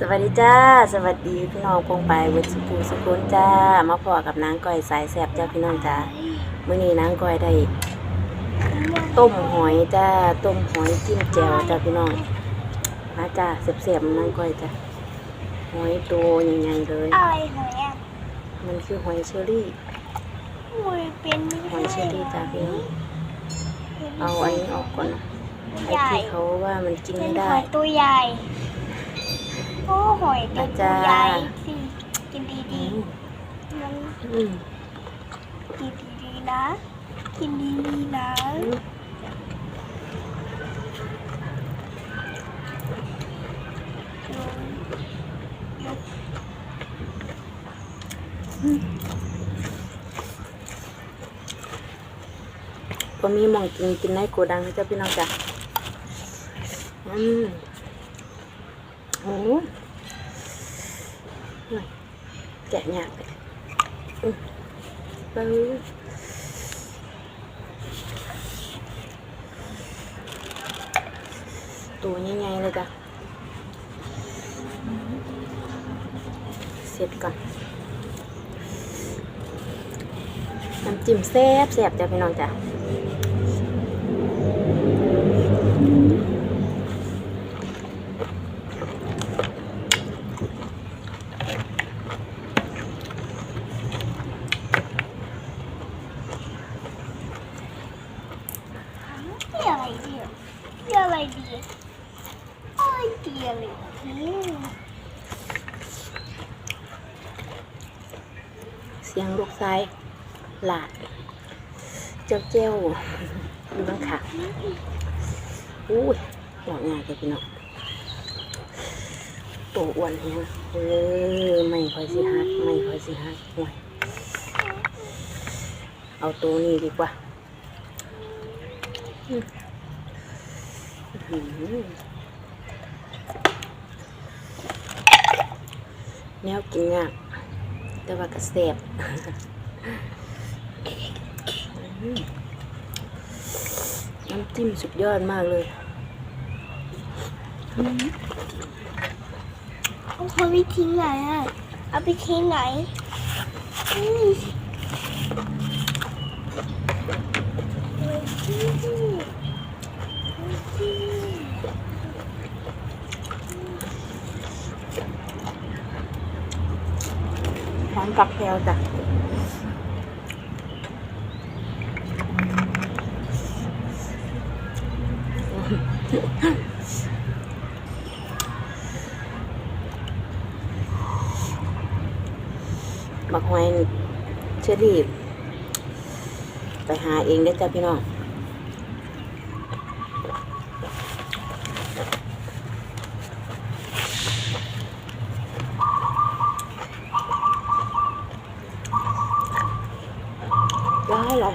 สวัสดีจ้า สวัสดีพี่น้องพงไปเวทสุภูสุกุลจ้า มาพอกับนางก้อยสายแสบจ้าพี่น้องจ้ามื้อนี้นางก้อยได้ต้มหอยจ้า ต้มหอยจิ้มแจ่วจ้าพี่น้องมาจ้าเสียบๆนางก้อยจ้าหอยตัวใหญ่ๆเลยอะไรหอยอะมันคือหอยเชอรี่หอยเป็นไม่หอยเชอรี่จ้าพี่น้องเอาอันนี้ออกก่อนนะใหไอ้ญ่ที่เขาว่ามันกินเป็ไม่นหได้อยตัวใหญ่ โอ้หอยตัวอาจารย์ใหญ่สิกินดีอืมๆมันอืมกินดีๆนะ กินดีๆนะก็มีหมองกินกินในโกดังนะจ้าพี่น้องจ้าอืมโอ้ย แกะยากเลยอืมปึ๊บตัวใหญ่ๆเลยจ้ะเสร็จก่อนน้ำจิ้มแซ่บแซ่บจ้ะพี่น้องจ้ะ นี่อะไรดีอะนี่อะไรดีอะไรดีอะไรอืม เสียงลูกชายหลาด เจ้าเจ้าอยู่บ้างค่ะอุ้ยบอกง่ายเลยพี่น้องตัวอ้วนแฮงเออไม่ค่อยสิฮักไม่ค่อยสิฮักห่วยเอาตัวนี้ดีกว่าแนวกินยาก แต่ว่ากระเสบน้ำจิ้มสุดยอดมากเลยเอาเขาไปทิ้งไหนอะเอาไปทิ้งไหนอืม พร้ อมกับแพลวจ้ะบักหอยเชอรี่ ไปหาเองได้จ้ะพี่น้อง ร้ายเลย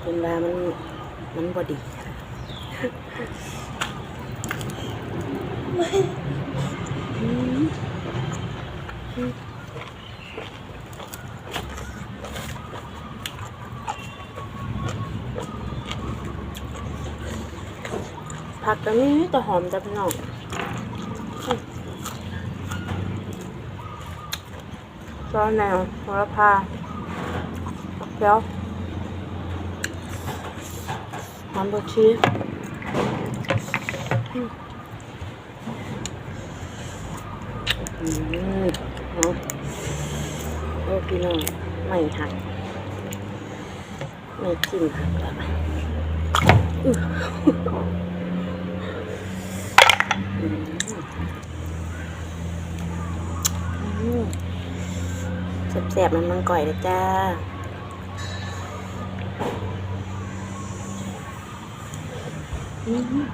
เพิ่นบ่ให้กินมันนี้ที่แกกนี่จะเป็นยังบ่ฮู้เพิ่นว่ามันมันบ่ดีผักตัวนี้จะหอมจ้ะพี่น้องซอสแนวโหระพาเขียว น้ำบดชีสอืมอืมโอ้พี่น้องไม่หักไม่จิ้มหักแล้วอือแซ่บๆมันมันก่อยเลยจ้า อือืม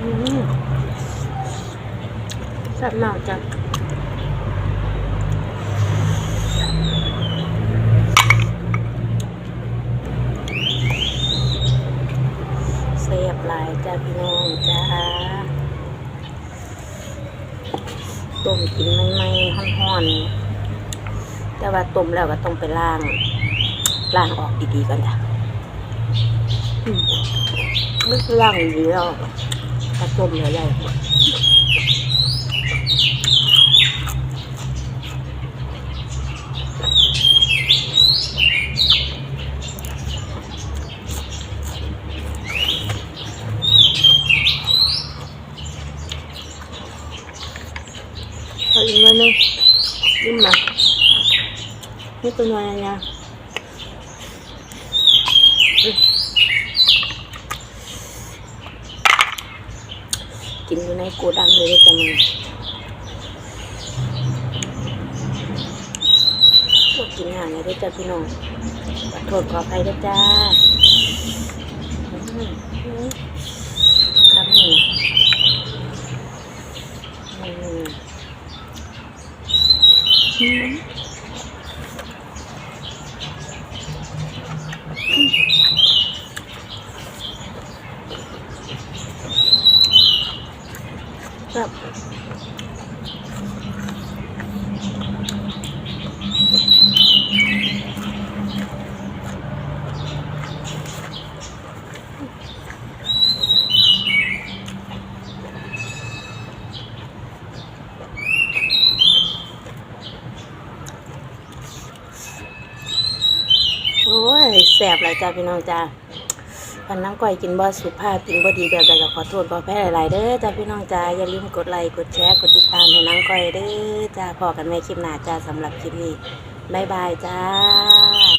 อืมแซ่บมากจ้ะ เสียบหลาย จ้าพี่น้องจ้าต้มกินไม่ไม่ๆห้อนๆแต่ว่าต้มแล้วก็ต้องไปล้างล้างออกดีๆก่อนจ้ะไม่คือล้างดีๆแล้วถ้าต้มแล้วให เอาอีกหนิดนึงยิ้มมานี่ตัวน้อยนะอืมกินอยู่ในโกดังเลยเด้อจ้ะมึงพวกกินงานเลยด้อจ้ะพี่น้องขอโทษขออภัยด้อจ้าอืมอืมคำนี้อืม อืมครับโอ้ย แสบเลยจ้าพี่น้องจ้าพันน้ำก้อยกินบ่สุภาพกินบ่ดีแบบใดก็ขอโทษขอแพ้หลาย ๆ เด้อจ้าพี่น้องจ้าอย่าลืมกดไลค์กดแชร์กดติดตามให้น้ำก้อยเด้อจ้าพอกันในคลิปหน้าจ้าสำหรับคลิปนี้บ๊ายบายจ้า